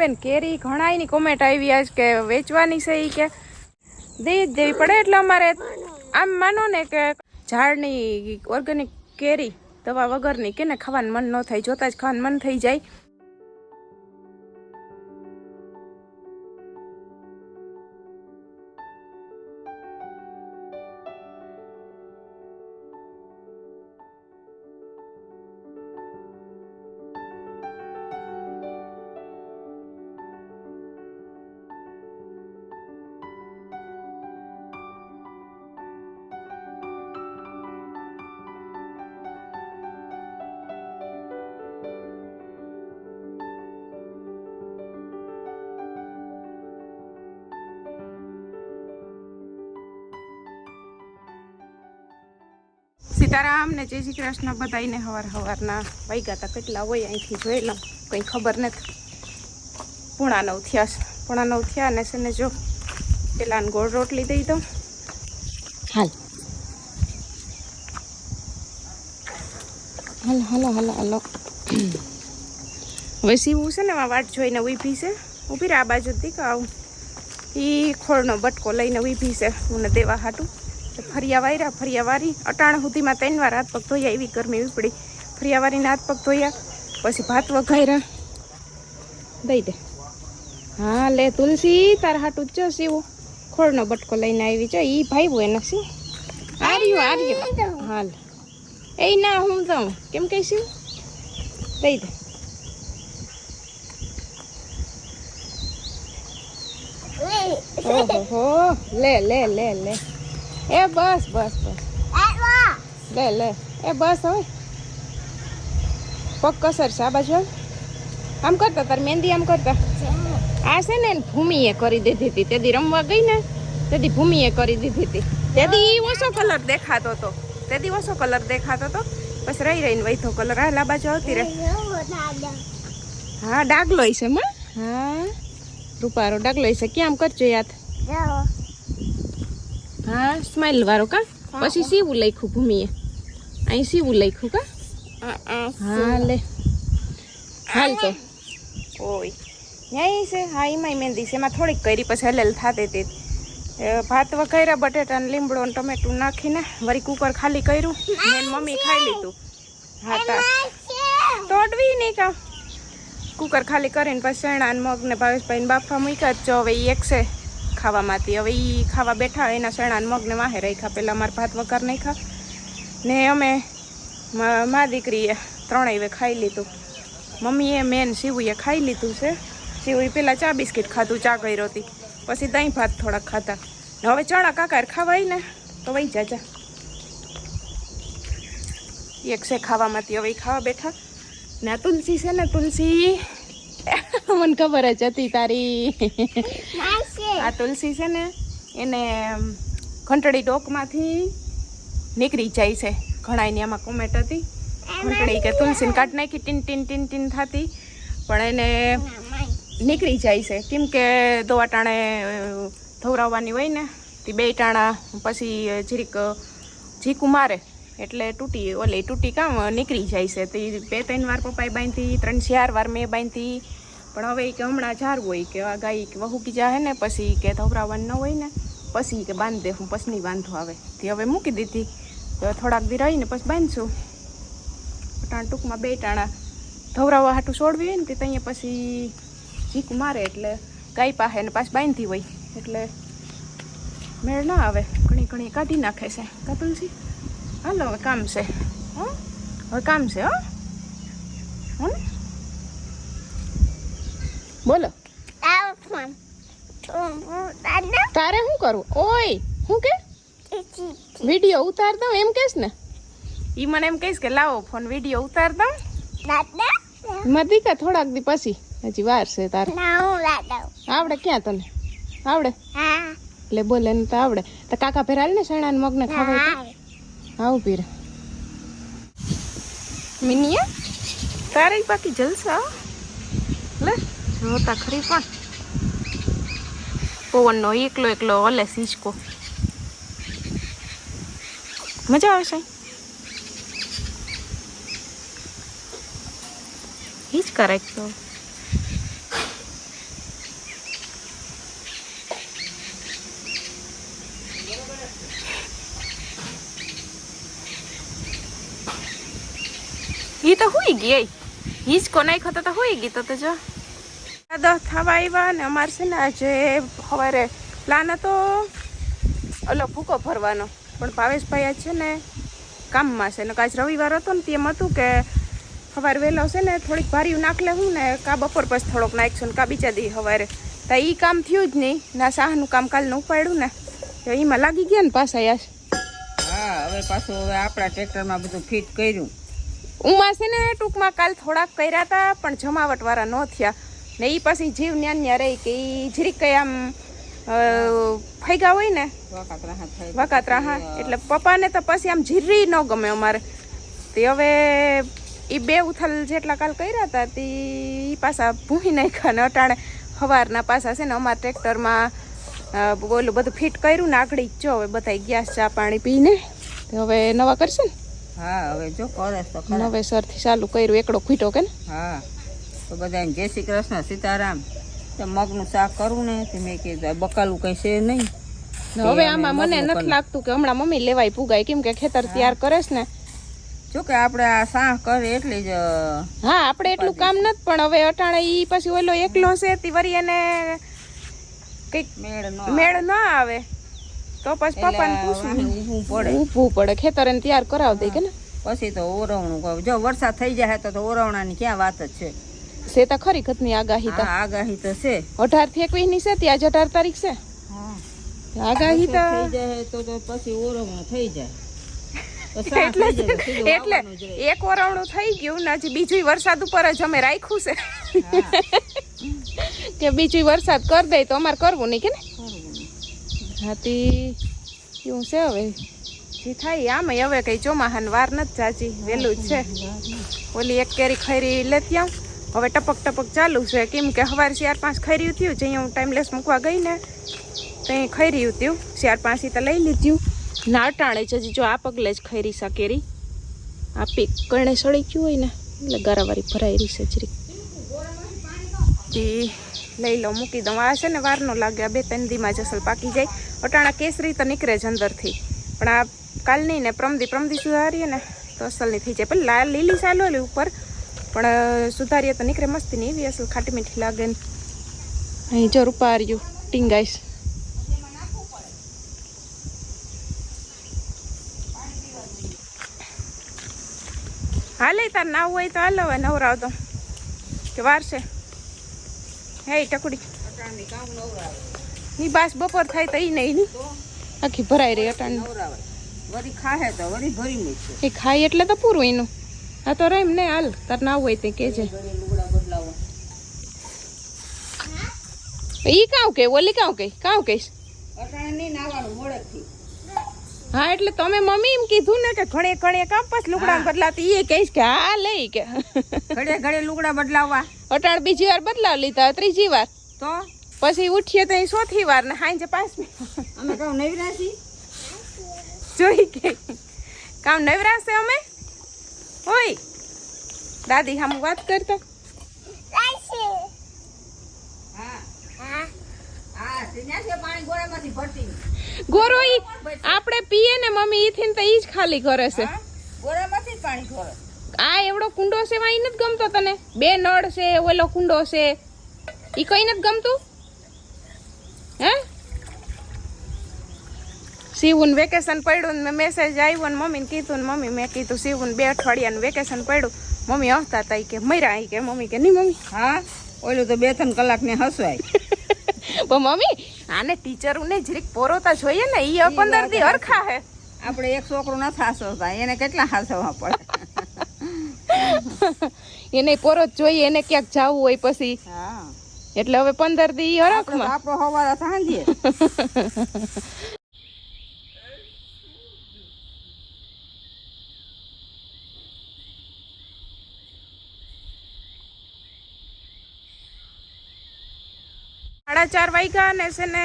બેન, કેરી ઘણાયની કોમેન્ટ આવી આજ કે વેચવાની છે એ કે. દઈ દેવી પડે એટલે અમારે આમ માનો ને કે ઝાડની ઓર્ગેનિક કેરી દવા વગરની કે ને ખાવાનું મન ન થાય, જોતા જ ખાવાનું મન થઈ જાય. સીતારામ ને જય શ્રી કૃષ્ણ બધાને હવાર હવારના વાગ્યા હતા કેટલા હોય અહીંથી જોઈ લઉં. કંઈ ખબર નથી. પૂણા નવ થયા છે. પૂણા નવ થયા ને છે ને જો પેલાને ગોળ રોટલી દઈ દઉં. હાલ. હાલો હાલો હાલો હાલો. હવે સીવું છે ને આ વાટ જોઈને ઊભી છે. ઊભી રહે આ બાજુ દીક આવું. એ ખોળનો બટકો લઈને ઊભી છે. મને દેવા હાટું. ફરિયા વાયરા ફરિયા વારી અટાણ સુધીમાં ત્રણ વાર હાથ પગ ધોયા, એવી ગરમી ઉપડી ફરિયા વારીને હાથ પગ ધોયા, પછી ભાત વઘાયરા દઈ દે. હા, લે તુલસી, તાર હાટું જ સીવું ખોળનો બટકો લઈને આવી છે એ ભાઈ એના શું? આર્યું આર્યું. હાલ એ ના, હું જાઉં. કેમ કહીશું દઈ દે. ઓહો લે લે લે લે. એ બસ બસ બસ. લે લે. એ બસ હવે. પગ કસર છે આ બાજુ આમ. કરતા, તાર મહેંદી આમ કરતા. આ છે ને ભૂમિએ કરી દીધી હતી. તેથી રમવા ગઈ ને તેથી ભૂમિએ કરી દીધી હતી. તેથી ઓછો કલર દેખાતો હતો. તેથી ઓછો કલર દેખાતો હતો. પછી રહી, રહીને વૈથો કલર. આ બાજુ આવતી રહે. હા, ડાગલો છે માં હા? રૂપારો ડાગલો છે આમ કરજો યાદ? હા સ્માઈલ વાળો કા? પછી સીવું લખ્યું ભૂમિએ. અહીં સીવું લખ્યું કા? હા લે. હાલ તો. ઓય. ન્યાય છે. હા એમાંય મહેંદી છે. એમાં થોડીક કરી પછી હલેલ થાતી તે. ભાત વઘાર્યા બટેટા ને લીમડો ને ટમેટું નાખીને વળી કુકર ખાલી કર્યું. ને એની મમ્મી ખાઈ લીધું. હા તા. તોડવી નહીં કા કુકર ખાલી કરીને પછી ચણા ને મગ ને ભાવેશભાઈ ને બાફા મૂક્યા જ જો હવે એક છે. ખાવામાંથી. હવે એ ખાવા બેઠા એના ચણા મગને મગ વાહે રાખ્યા. પહેલાં મારા ભાત વઘાર નાખ્યા. ને અમે મા દીકરીએ ત્રણેય ખાઈ લીધું. મમ્મીએ, મેન શિવુએ ખાઈ લીધું છે. શિવુએ પેલા ચા બિસ્કિટ ખાધું, ચા કર્યો હતી પછી દહીં ભાત થોડાક ખાધા. ને હવે ચણા કાકા ખાવાય ને તો વહી જાજા. એક છે ખાવામાંથી, હવે ખાવા બેઠા. ને તુલસી છે ને, તુલસી મને ખબર જ હતી તારી. આ તુલસી છે ને એને ઘંટડી ડોકમાંથી નીકળી જાય છે. ઘણા એની આમાં કોમેન્ટ હતી. ઘંટડી કે તુલસીને કાઢ નાખી ટીન ટીન ટીન ટીન થતી. પણ એને નીકળી જાય છે. કેમ કે દોવા ટાણે ધવરાવવાની હોય ને તે બે ટાણા પછી જીરીક ઝીકું મારે એટલે તૂટી ઓલે તૂટી કામ નીકળી જાય છે. તે બે ત્રણ વાર પપ્પાએ બાંધી ત્રણ ચાર વાર મેં બાંધી. પણ હવે એ કે હમણાં ઝારવું હોય કે આ ગાય કે વહુકી જાહે ને, પછી કે ધવરાવવાનું ન હોય ને, પછી કે બાંધ દે હું પછી નહીં વાંધો આવે. તે હવે મૂકી દીધી. તો થોડાક દી રહીને પછી બાંધશું. ટાણ ટૂંકમાં બે ટાણા ધવરાવા હાટું છોડવી હોય ને, તે ત્યાં પછી ઝીક મારે એટલે ગાય પાસે ને પાછી બાંધી હોય. એટલે મેળ ના આવે. ઘણી ઘણી કાઢી નાખે છે. કા તુલસી? હાલો, હવે કામ છે. હં? હવે કામ છે, હં? હો બોલો. તારે શું કરવું ઓય શું કે? વીડિયો ઉતાર દઉં એમ કહેશ ને? ઈ મને એમ કહીશ કે લાવો ફોન વીડિયો ઉતાર દઉં. મધિકા થોડાક દી પછી હજી વાર છે તારે. આવડે ક્યાં તને? આવડે? એટલે બોલે ને તો આવડે. તો કાકા ભેરાલ ને શેણા ને મગને ખાવા આવું. પીરે મિનિયા? તારે બાકી જલસા? જોતા ખરી પણ. પવનનો એકલો એકલો ઓલે સિંચકો. મજા આવે છે હિચ કરેક્ટ તો ઈ તો હોય ગઈ. હિંચકો નાખ્યો તો હોય ગઈ તો જો. દસ થવા આવ્યા ને અમારે છે ને આજે સવારે પ્લાન હતો ઓલો ભૂકો ભરવાનો. પણ ભાવેશભાઈ આજ છે ને કામમાં છે. ને આજ રવિવાર હતો ને તેમ હતું કે સવારે વહેલો છે ને થોડીક ભારી નાખલે હું ને કા બપોર પછી થોડોક નાખશું ને કા બીજા દી સવારે. તો એ કામ થયું જ નહીં ના શાહનું કામ કાલનું ઉપાડ્યું ને. તો એમાં લાગી ગયા ને પાછા યાર. હા હવે પાછું હવે આપણા ટ્રેક્ટરમાં બધું ફિટ કર્યું. ઉમા છે ને ટૂંકમાં કાલ થોડાક કર્યા હતા પણ જમાવટવાળા ન થયા. ને એ પછી જીવ ન્યાન ન્યા રહી કે એ જરીક કઈ આમ ફૈગા હોય ને? વકાતરા હા. એટલે પપ્પાને તો પછી આમ જીરી ન ગમે અમારે. તે હવે એ બે ઉથલ જેટલા કાલ કર્યા હતા તે ઈ પાછા ભૂહી નાખ્યા ને અટાણે સવારના પાછા છે ને અમારા ટ્રેક્ટરમાં ઓલું બધું ફિટ કર્યું ને આગળ જો હવે બધા ગેસ ચા પાણી પીને તો હવે નવા કરશે ને? હા હવે જો કરે નવેસરથી ચાલુ કર્યું એકડો ખૂટો કે ને? હા. તો બધાને જય શ્રી કૃષ્ણ સીતારામ. તો મગનું શાક કરવું ને તે મેં કીધું બકાલું કંઈ છે નહીં. હવે આમાં મને નથી લાગતું કે હમણાં મમ્મી લેવાય પુગાય કેમ કે ખેતર તૈયાર કરે છે ને. જો કે આપણે આ સાહ કરે એટલે જ હા આપણે એટલું કામ નથી પણ હવે અટાણે ઈ પછી ઓલો એકલો છે તે વરી એને કંઈક મેળ ન મેળ ના આવે. તો પછી પપ્પાને પૂછવું ઊભું પડે. ઊભું પડે ખેતર એને તૈયાર કરાવ દે કે ને. પછી તો ઓરવણું જો વરસાદ થઈ જાય તો તો ઓરવણાની ક્યાં વાત જ છે. છે તો ખરી ખતની આગાહી તો? આગાહી તો છે. અઢારથી એકવીસની છે ત્યાં જ અઢાર તારીખ છે? હા. આગાહી તો થઈ જાય તો તો પછી ઓરવણું થઈ જાય. એટલે એટલે એક ઓરવણું થઈ ગયું ને હજી બીજું વરસાદ ઉપર જ અમે રાખ્યું છે. કે બીજું વરસાદ કરી દે તો અમારે કરવું નહીં કે ને? હાથી એવું છે હવે? જે થાય આમ હવે કઈ ચોમાહાન વાર નથી ચાચી વહેલું જ છે. ઓલી એક કેરી ખરી લેતી આવ. હવે ટપક ટપક ચાલુ છે. કેમ કે સવારે ચાર પાંચ ખૈર્યું થયું, જે હું ટાઈમલેસ મૂકવા ગઈ ને ત્યાં ખૈર્યું થયું. ચાર પાંચ તો લઈ લીધું. ના અટાણે જ હજી જો આ પગલે જ ખરી સા કેરી આ પીક કરણે સળી ગયું હોય ને, એટલે ગારાવારી ભરાઈ રહી છે જરીક લઈ લો મૂકી દઉં. આ છે ને વાર ન લાગે, આ બે ત્રણ દીમાં જ અસલ પાકી જાય. અટાણા કેસરી તો નીકળે જ અંદરથી. પણ આ કાલની ને પ્રમદી પ્રમદી સુધારીએ ને, તો અસલની થઈ જાય. પણ લીલી ચાલો ઉપર. પણ સુધારીએ તો નીકળે મસ્તી નહીં એવી અસલ ખાટી મીઠી લાગે ને. અહીં જો રૂપાર્યું ટીંગાઈશ. હાલે તાર નાવ હોય તો હાલો હવે નવરાવ તો કે વાર છે. હે ટકડી. ની બાસ બપોર થાય તો ઈ નહીં ની. આખી ભરાઈ રહી અટાણ વળી ખાહે તો વળી ભરી મૂકશે એ ખાય એટલે તો પૂરું એનું. આ તો રેમ ને હાલ તાર ના હોય તે કેજે. ઈ કાવ કે ઓલી કાવ કે કાવ કહીશ. હા એટલે તમે મમ્મી એમ કીધું ને કે ઘણે ઘણે કામ પછી લુગડા બદલાતી એ કહીશ કે હા લઈ કે. ઘડે ઘડે લુગડા બદલાવવા. અટાણ બીજી વાર બદલાવ લીધા ત્રીજી વાર. તો? પછી ઉઠીએ તો ચોથી વાર ને હાંજે પાંચમી અમે કહું નવરાશી? જોઈ કે. કામ નવરાશે અમે? હોય દાદી હામ વાત કરતા. હા. હા. સીન્યા પાણી ગોળામાંથી ભરતી. ગોરો આપણે પીએ ને મમ્મી ઈ તો ઈ જ ખાલી કરે છે. હા? પાણી આ એવડો કુંડો છે વાઈ નથી ગમતો તને? બે નળ છે ઓલો કુંડો છે. ઈ કઈ નથી ગમતું? હે? શિવન વેકેશન પડ્યું ને મેસેજ આવ્યો ને મમ્મીને કીધું ને મમ્મી મેં કીધું શિવન બે અઠવાડિયાનું વેકેશન પડ્યું. મમ્મી હસતા હતા કે મર્યા કે મમ્મી કે નહીં મમ્મી. હા? ઓલું તો બે ત્રણ કલાક ને હસવાય. પણ મમ્મી આને ટીચરોને જરીક પોરોતા જોઈએ ને એ પંદરથી હરખા હે. આપણે એક છોકરો નથી હાસવતા એને કેટલા હાસવવા પડે? એને પોરો જ જોઈએ એને ક્યાંક જવું હોય પછી. હા. એટલે હવે પંદર દી ઈ આપણે હવારા સાંજે. સાડા ચાર વાગ્યા અને છે ને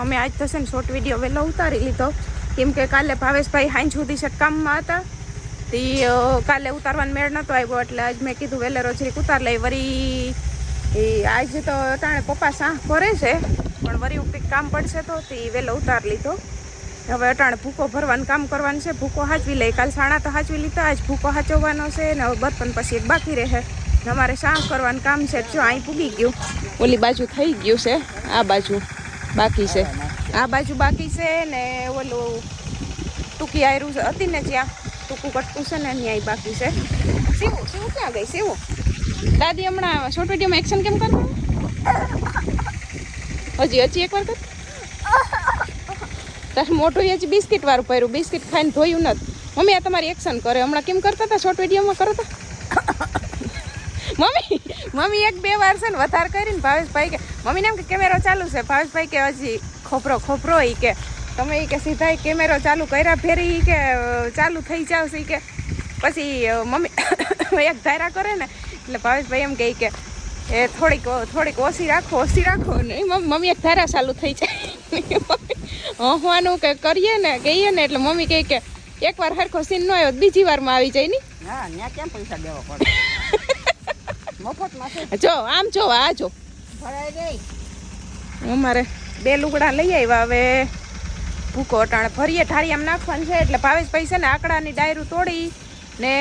અમે આજ થશે ને શોર્ટ વીડિયો વહેલો ઉતારી લીધો. કેમ કે કાલે ભાવેશભાઈ હાંજ સુધી છે કામમાં હતા. તે કાલે ઉતારવાનો મેળ નહોતો આવ્યો, એટલે આજ મેં કીધું વહેલેરો જરીક ઉતાર લઈ. વરી એ, આજ તો અટાણે પપ્પા સાહ ભરે છે, પણ વરી કંઈક કામ પડશે તો તે વહેલો ઉતાર લીધો. હવે અટાણે ભૂકો ભરવાનું કામ કરવાનું છે. ભૂકો હાચવી લે કાલ સાણા તો હાચવી લીધા, આજ ભૂકો હાચવવાનો છે ને હવે બર્તન પછી એક બાકી રહે. અમારે સાફ કરવાનું કામ છે. જો અહીં પૂગી ગયું. ઓલી બાજુ થઈ ગયું છે. આ બાજુ બાકી છે. આ બાજુ બાકી છે ને ઓલું ટૂંકી આયરું છે. હતી ને જ્યાં ટૂંકું કટકું છે ને અહીંયા બાકી છે. સીવું સીવું ક્યાં ગઈ? સીવું. દાદી હમણાં શોર્ટ વિડીયોમાં એક્શન કેમ કરવાનું હજી હજી એકવાર કર. તાર મોટું હજી બિસ્કિટ વાળું પહેર્યું. બિસ્કિટ ખાઈને ધોયું નથી. મમ્મી, આ તમારી એક્શન કરે. હમણાં કેમ કરતા હતા? શોર્ટ વિડીયોમાં કરો તા મમ્મી મમ્મી એક બે વાર છે ને વધારે કરીને ભાવેશભાઈ કે મમ્મીને એમ કે કેમેરો ચાલુ છે. ભાવેશભાઈ કે હજી ખોપરો ખોપરો એ કે તમે એ કે સીધા કેમેરો ચાલુ કર્યા ફેરી કે ચાલુ થઈ જાવ છે કે. પછી મમ્મી એક ધારા કરે ને, એટલે ભાવેશભાઈ એમ કહે કે, એ થોડીક થોડીક ઓછી રાખો ઓછી રાખો. ને મમ્મી એક ધારા ચાલુ થઈ જાય. હોવાનું કે કરીએ ને કહીએ ને, એટલે મમ્મી કહે કે એકવાર હરખો સીન ન આવ્યો, બીજી વારમાં આવી જાય ની. હા ત્યાં કેમ પૈસા દેવા પડે? મફતમાં જો આમ જો આ જો. ભરાઈ ગઈ. અમારે બે લુગડા લઈ આવ્યા હવે. ભૂકો અટાણે ભરીએ ઠારિયામાં નાખવાનું છે એટલે ભાવેશભાઈ છે ને આકડાની ડાયરું તોડી ને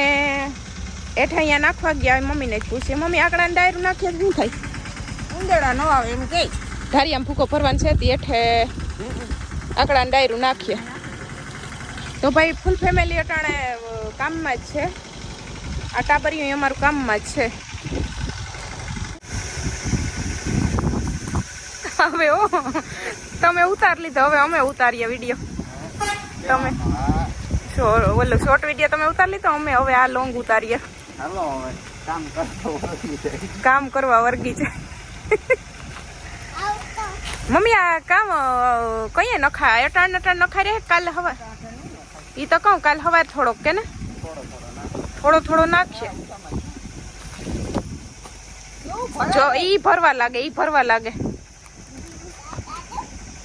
એઠ અહીંયા નાખવા ગયા મમ્મીને જ પૂછીએ. મમ્મી આકડાની ડાયરું નાખીએ શું થાય? ઉંદેડા ન આવે એમ કે. આમ ભૂકો ભરવાનું છે તે એઠે આકડાની ડાયરું નાખીએ. તો ભાઈ ફૂલ ફેમિલી અટાણે કામમાં જ છે. આ ટાબરિયું અમારું કામમાં જ છે. હવે ઓ તમે ઉતાર લીધો. હવે અમે ઉતારીએ વીડિયો તમે ઓલો શોર્ટ વીડિયો તમે ઉતાર લીધો? અમે હવે આ લોંગ ઉતારીએ. કામ કરવા વર્ગી છે. મમ્મી આ કામ કઈએ નખા અટાણ અટાણ નખા રે? કાલે હવા ઈ તો કહું કાલ હવાર થોડોક કે ને? થોડો થોડો નાખીએ. જો ઈ ભરવા લાગે, ઈ ભરવા લાગે.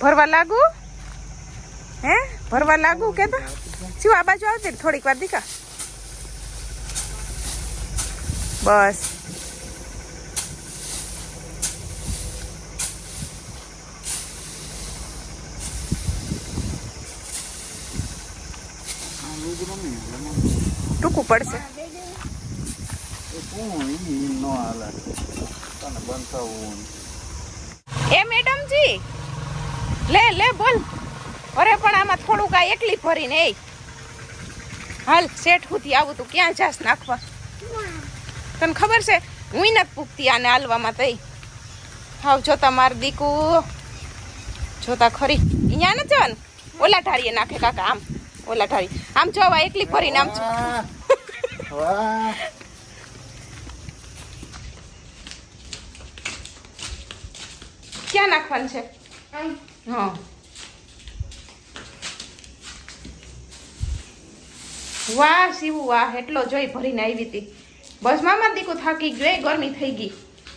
ભરવા લાગુ? હે? ભરવા લાગુ કે તો? શું આ બાજુ આવતી થોડીક વાર દીકા. બસ. ટૂંકું પડશે. એ મેડમજી લે લે બોલ. અરે પણ આમાં થોડુંક આ એકલી ભરીને એ. હાલ શેઠ સુધી આવું તું ક્યાં જાસ નાખવા? તને ખબર છે હું નથી પૂગતી આને હાલવામાં તઈ. હાવ જોતા માર દીકુ. જોતા ખરી. અહીંયા નથી જવાનું? ઓલા ઢારીએ નાખે કાકા આમ. ઓલા ઢારી આમ જોવા એકલી ફરીને આમ ક્યાં નાખવાનું છે? વાહ, શિવું, વાહ, એટલો જોઈ ભરીને આવી હતી. બસ મામા દીકુ થાકી ગયો, એ ગરમી થઈ ગઈ.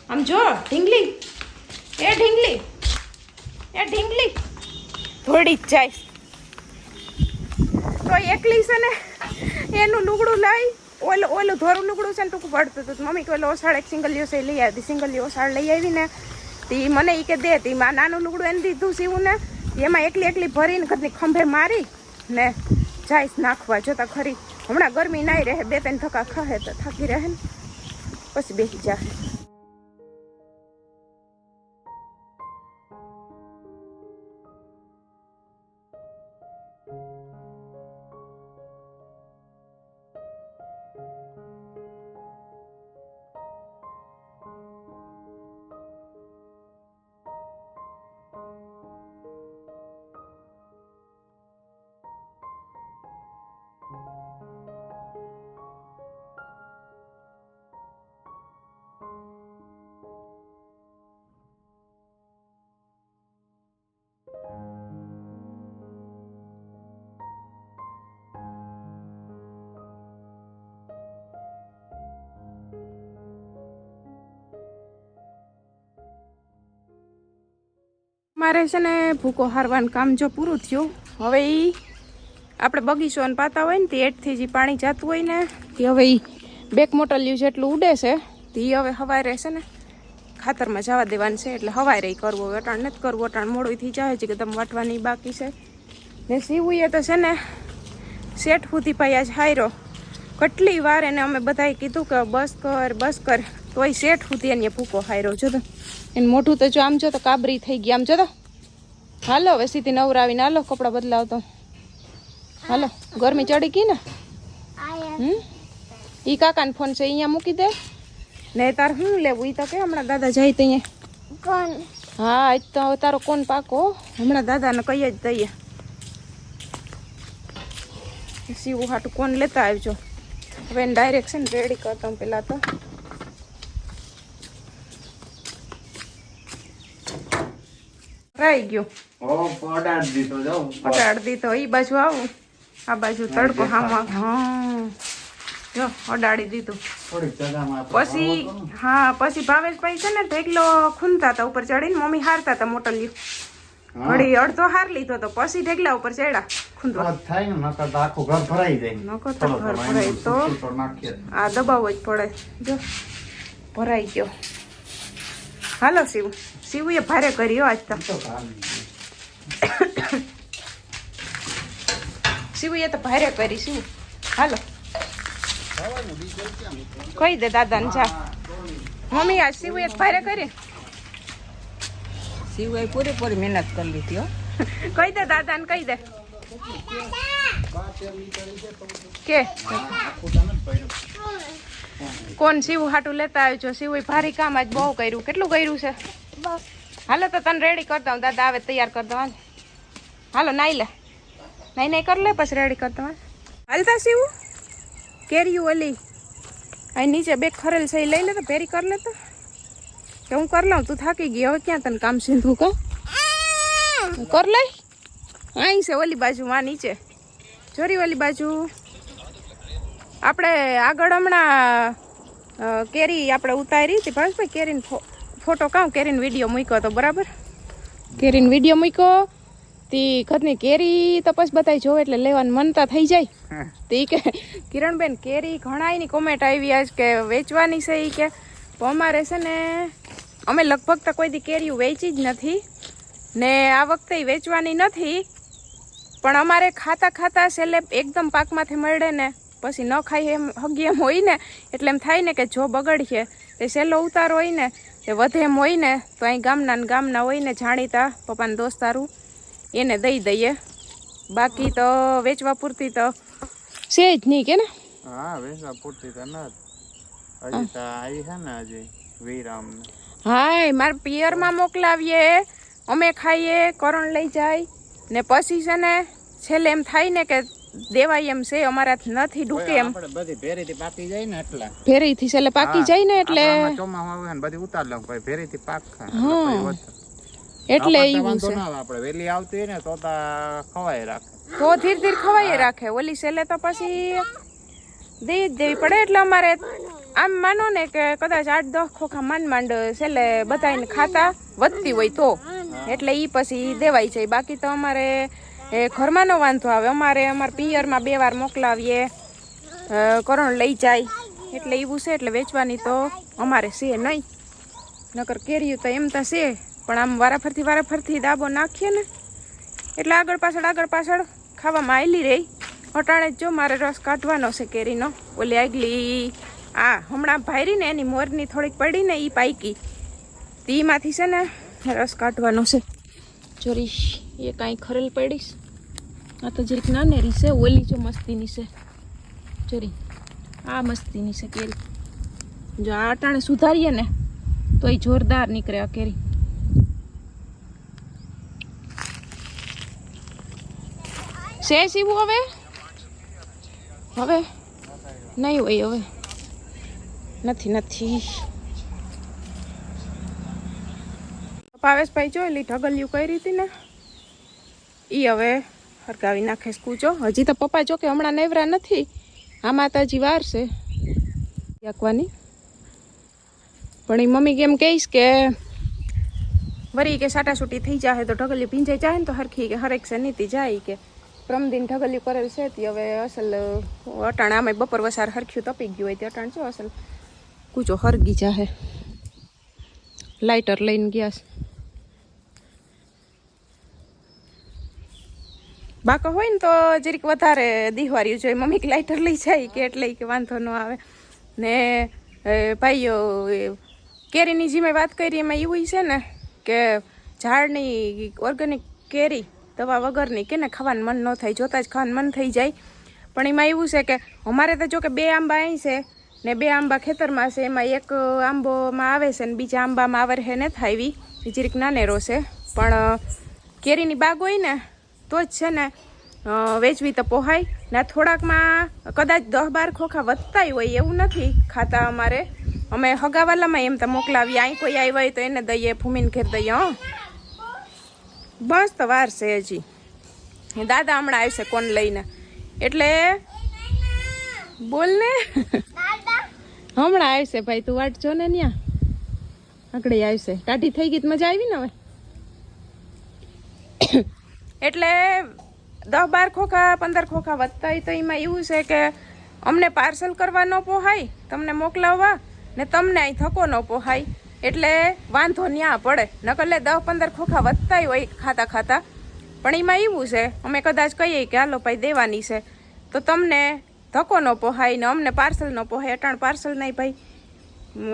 આમ જો, ઢીંગલી. એ ઢીંગલી. એ ઢીંગલી. થોડી જ જાય. તો એકલી છે ને, એનું લુગડું લઈ, ઓલું ઓલું ધોરું લુગડું છે ને ટૂંકું પડતું હતું. મમ્મી કે ઓલો ઓસાળ એક સિંગલ દિવસે લઈ આવી સિંગલ ઓસાળ લઈ આવી ને તી મને ઈ કે દે તી નાનું લુગડું એને દીધું સીવું ને એમાં એકલી એકલી ભરીને ઘરની ખંભે મારી ને જાઈશ નાખવા. જોતા ખરી. હમણાં ગરમી નાઈ રહે, બે ત્રણ થકા ખાહે તો થાકી રહે ને. પછી બેસી જાય મારે છે ને ભૂકો હારવાનું કામ જો પૂરું થયું. હવે એ આપણે બગીચો અને પાતા હોય ને તે એટથી જે પાણી જતું હોય ને તે હવે એ બેક મોટલ્યું જેટલું ઉડે છે, તે હવે હવાઈ છે ને ખાતરમાં જવા દેવાનું છે. એટલે હવાઈ રહી કરવું અટાણ નથી કરવું અટાણ મોડું થઈ જાય છે કે તમે વાટવાની બાકી છે. ને સીવું તો છે ને શેઠ સુધી ભાઈ આજ હાયરો. કેટલી વાર એને અમે બધાએ કીધું કે બસ કર બસ કર. તોય શેઠ સુધી એને ભૂકો હાયરો જો તો. એને મોઢું તો જો આમ જો તો કાબરી થઈ ગઈ આમ જો તો. હાલો હવે સીધી નવરાવીને હાલો કપડાં બદલાવતો. હાલો ગરમી ચડી ગઈ ને? હમ? એ કાકાને ફોન છે અહીંયા મૂકી દે. ને તાર શું લેવું? એ તો કે હમણાં દાદા જાય ત્યાં હા આજ તો હવે તારો કોણ પાકો? હમણાં દાદાને કહીએ જ દઈએ. સીવું હાટું કોણ લેતા આવજો? હવે એને ડાયરેક્શન રેડી કરતો પહેલાં પેલા તો. રહી ગયું. ઓ પડાડ દીધો જાઉં. અડાડી તો ઈ બાજુ આવું. આ બાજુ તડકો હામાં હા. જો અડાડી દીધું. પછી હા પછી ભાવેશભાઈ છે ને ઢેકલો ખૂનતા હતા ઉપર ચડીને મમ્મી હારતા હતા મોટલિયું ઘડી અડધો હાર લીધો તો પછી ઢેકલા ઉપર ચડ્યા ખૂંદવા થાય ને નકર તો આખું ઘર ભરાઈ જાય. નકર તો ઘર ભરાય તો. આ દબાવવો જ પડે. જો ભરાઈ ગયો. હાલો શિવ. શિવુએ ભારે કર્યો આજ તો. શિવુએ તો ભારે કરી શિવ હાલો. કહી દે દાદાને જા. મમ્મી આ શિવુએ ભારે કરી? સિવાય પૂરેપૂરી મહેનત કરી લીધી હો. કહી દે દાદાને કહી દે? કે? કોણ સીવું હાટું લેતા આવ્યું છો? સીવું ભારી કામ આજ બહુ કર્યું. કેટલું કર્યું છે? હાલો તો તને રેડી કરી દઉં. દાદા આવે તૈયાર કરી દઉં હાલો. નાઈ લે. નાઈ નાઈ કરી લે પછી રેડી કરી દઉં હાલતા સીવું કેરીયું ઓલી. અહીં નીચે બે ખરેલ છે એ લઈ લે તો પેરી કરી લે તો. કે હું કરી લઉં? તું થાકી ગઈ. હવે ક્યાં તને કામ સીધું કહું? કર લે. અહીં છે ઓલી બાજુ માં નીચે. જોરી ઓલી બાજુ. આપણે આગળ હમણાં કેરી આપણે ઉતારી હતી ભાવેશભાઈ કેરીન ફો- ફોટો કાઉ કેરીનો વીડિયો મૂક્યો હતો બરાબર? કેરીનો વીડિયો મૂક્યો તી ઘરની કેરી તો પછી બધાય જોવે એટલે લેવાનું મનતા થઈ જાય. તી કે કિરણબેન કેરી ઘણાયની કોમેન્ટ આવી આજ કે વેચવાની છે એ કે. અમારે છે ને અમે લગભગ તો કોઈ દી કેરીઓ વેચી જ નથી. ને આ વખતે વેચવાની નથી. પણ અમારે ખાતા ખાતા છેલ્લે એકદમ પાકમાંથી મળે ને પછી ન ખાઈ એમ હગી એમ હોય ને એટલે એમ થાય ને કે જો બગડશે તે છેલ્લો ઉતાર હોય ને તે વધે એમ હોય ને તો અહીં ગામના ને ગામના હોય ને જાણીતા પપ્પાને દોસ્તારું એને દઈ દઈએ. બાકી તો વેચવા પૂરતી તો છે જ નહીં કે ને? હા વેચવા પૂરતી તો ન હજી તો આવી છે ને હજી વિરામ હા હાય મારા પિયરમાં મોકલાવીએ અમે ખાઈએ કરણ લઈ જાય ને પછી છે ને છેલ્લે એમ થાય ને કે દેવાય એમ છે અમારા નથી ડૂકે એમ. બધી ભેરીથી પાકી જાય ને એટલા. ફેરીથી એટલે પાકી જાય ને એટલે? ચોમાસું આવે ને બધી ઉતાર લઉં પછી ભેરીથી પાક હા. એટલે એવું છે. આપણે વેલી આવતી હોય ને તો ખવાય રાખે. તો ધીરે ધીરે ખવાય રાખે. ઓલી સેલે તો પછી દઈ દેવી પડે એટલે અમારે આમ માનો ને કે કદાચ આઠ દસ ખોખા માંડ માંડ છેલ્લે બધાને ખાતા વધતી હોય તો. એટલે ઈ પછી દેવાય જાય બાકી તો અમારે એ ઘરમાં નો વાંધો આવે. અમારે અમારા પિયરમાં બે વાર મોકલાવીએ. કરણ લઈ જાય. એટલે એવું છે એટલે વેચવાની તો અમારે છે નહીં. નકર કેરીયું તો એમ તો છે, પણ આમ વારાફરથી વારાફરથી દાબો નાખીએ ને. એટલે આગળ પાછળ આગળ પાછળ ખાવામાં આવેલી રહી. અટાણે જ મારે રસ કાઢવાનો છે કેરીનો. ઓલી આગલી, આ હમણાં ભાયરી ને એની મોરની થોડીક પડી ને એ પાઈકી તેમાંથી છે ને રસ કાઢવાનો છે. ચોરી એ કાંઈ ખરેલ પડીશ? આ તો જરીક નાનેરી છે, ઓલી જો મસ્તીની છે. ચોરી, આ મસ્તીની છે કેરી. જો આ અટાણે સુધારીએ ને, તો એ જોરદાર નીકળે આ કેરી. છે સીવું હવે? હવે? નહીં હોય હવે. નથી નથી. ભાવેશભાઈ જોઈ લી ઢગલિયું કરી હતી ને એ હવે હરગાવી નાખે સ્કૂચો હજી તો પપ્પા જો કે હમણાં નેવરા નથી, આ માતાજી વાર છે. યાકવાની. પણ એ મમ્મી કેમ કહીશ કે વરી કે સાટાસૂટી થઈ જાય તો ઢગલિયું ભીંજાઈ જાય ને તો હરખી કે હરેક છે નીતિ જાય કે પ્રમદિન ઢગલિયું કરેલ છે તે હવે અસલ, અટાણ આમે બપોર વસાર હરખ્યું તપી ગયું હોય તે અટાણ શું અસલ. કૂચો હરગી જાહે. લાઇટર લઈને ગયા છે. બાકા હોય ને તો જરીક વધારે દિવાર્યું જોઈએ મમ્મી કે લાઇટર લઈ જાય કે એટલે કે વાંધો ન આવે. ને ભાઈઓ કેરીની જે મેં વાત કરી, એમાં એવું છે ને કે ઝાડની ઓર્ગેનિક કેરી, દવા વગરની કે ને ખાવાનું મન ન થાય, જોતા જ ખાવાનું મન થઈ જાય. પણ એમાં એવું છે કે અમારે તો જો કે બે આંબા અહીં છે ને બે આંબા ખેતરમાં છે, એમાં એક આંબોમાં આવે છે ને બીજા આંબામાં આવર હે ને થાવી એ જરીક નાનેરો છે. પણ કેરીની બાગ હોય ને તો જ છે ને વેચવી તો પોહાય. ને થોડાકમાં કદાચ દસ બાર ખોખા વધતાય હોય એવું નથી ખાતા અમારે. અમે હગાવાલામાં એમ તો મોકલાવીએ. અહીં કોઈ આવ્યા હોય તો એને દઈએ, ભૂમિને ઘેર દઈએ, હં. બસ તો વાર છે હજી. દાદા હમણાં આવશે કોણ લઈને. એટલે બોલ ને. હમણાં આવશે ભાઈ, તું વાટ ને ત્યાં આગળ આવશે. ટાઢી થઈ ગઈ મજા આવી ને હવે? એટલે દસ બાર ખોખા, પંદર ખોખા વધતા હોય તો એમાં એવું છે કે અમને પાર્સલ કરવા ન પોહાય, તમને મોકલાવવા, ને તમને અહીં થકો ન પોહાય. એટલે વાંધો ન્યા પડે. નકલે દસ પંદર ખોખા વધતા હોય ખાતા ખાતા. પણ એમાં એવું છે, અમે કદાચ કહીએ કે હાલો ભાઈ દેવાની છે, તો તમને ધક્કો ન પોહાય ને અમને પાર્સલ ન પોહાય, અટાણ પાર્સલ નહીં ભાઈ.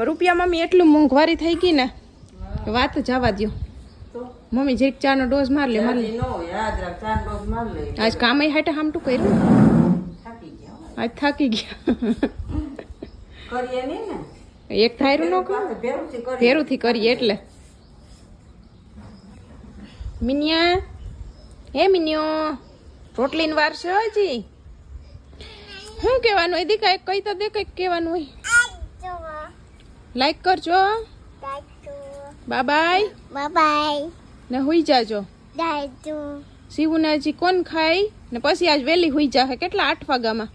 રૂપિયા મમ્મી એટલું મોંઘવારી થઈ ગઈ ને, વાત જવા દ્યો. મમ્મી જરીક ચાનો ડોઝ માર લે માર લે. નો યાદ રાખ ચાર ડોઝ માર લે. આજ કામ હાટે હામટું કર્યું. આજ થાકી ગયા. કરીએ નહીં ને? એક થાયરું ન કર. પાછું ભેરુંથી કરીએ. એટલે. મિનિયા હે મિનિયો રોટલીન વાર છે હજી? શું કહેવાનું હોય? દીકા એક કઈ તો દે કંઈક કહેવાનું હોય. લાઈક કરજો. Bye bye bye. ને હુઈ જાજો. to હજી કોણ ખાય? ને પછી આજ વહેલી હુઈ જાહે. કેટલા આઠ વાગામાં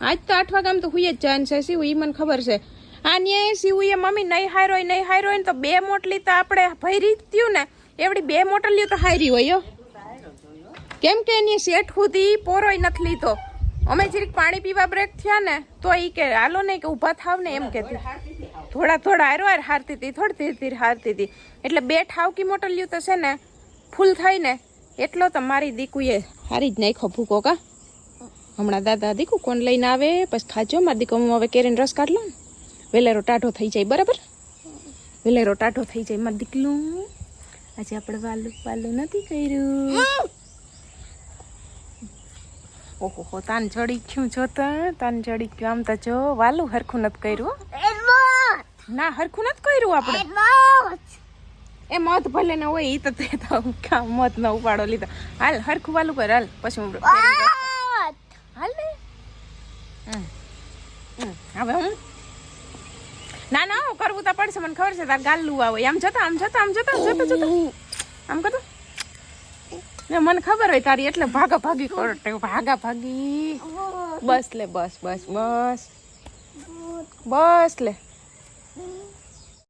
આજ તો આઠ વાગામાં તો હુઈ જ જાય છે શિવ ઈ મને ખબર છે. આ ન્યાય શિવ એ મમ્મી નહીં હારો નહીં હારો ને તો બે મોટલી તો આપણે ભરી થયું ને. એવડી બે મોટલીઓ તો હારી હોય કેમ કે એની શેઠ સુધી પોરોય નથી લીધો. અમે જરીક પાણી પીવા બ્રેક થયા ને તો એ કે હાલો ને કે ઊભા થાવ ને એમ કહેતી. થોડા થોડા હારો હાર હારતી હતી, થોડી ધીરે ધીરે હારતી હતી. એટલે બે ઠાવકી લ્યું તો છે ને, ફૂલ થાય ને, એટલો તો મારી દીકુએ હારી જ નાખ્યો ભૂકો કા. હમણાં દાદા દીકુ કોણ લઈને આવે, પછી ખાજો મારી દીકુ હું હવે કેરીનો રસ કાઢ લઉં. વેલેરો ટાઢો થઈ જાય, બરાબર? વેલેરો ટાઢો થઈ જાય, મારી દીકલું. આજે આપણે વાલું વાલું નથી કર્યું. ઓહો, તાન ચડી ગયું જો તો, તાન ચડી ગયું. આમ તો જો, વાલું હરખું નથી કર્યું. ના હરખું નથી કર્યું આપણે. એ મત ભલે ને હોય ઈ તો તે તો મત ન ઉપાડો લીધો. હાલ હરખું વાલું કર હાલ પછી હું હાલ ને. હવે હું? ના ના હું કરવું તો પડશે મને ખબર છે તાર ગાલું આવે આમ જતા આમ જતા આમ જતા જતા જતા. આમ કરતો. ને મને ખબર હોય તારી એટલે ભાગા ભાગી કરતે ભાગા ભાગી બસ લે બસ બસ બસ. બસ લે. Mm-hmm.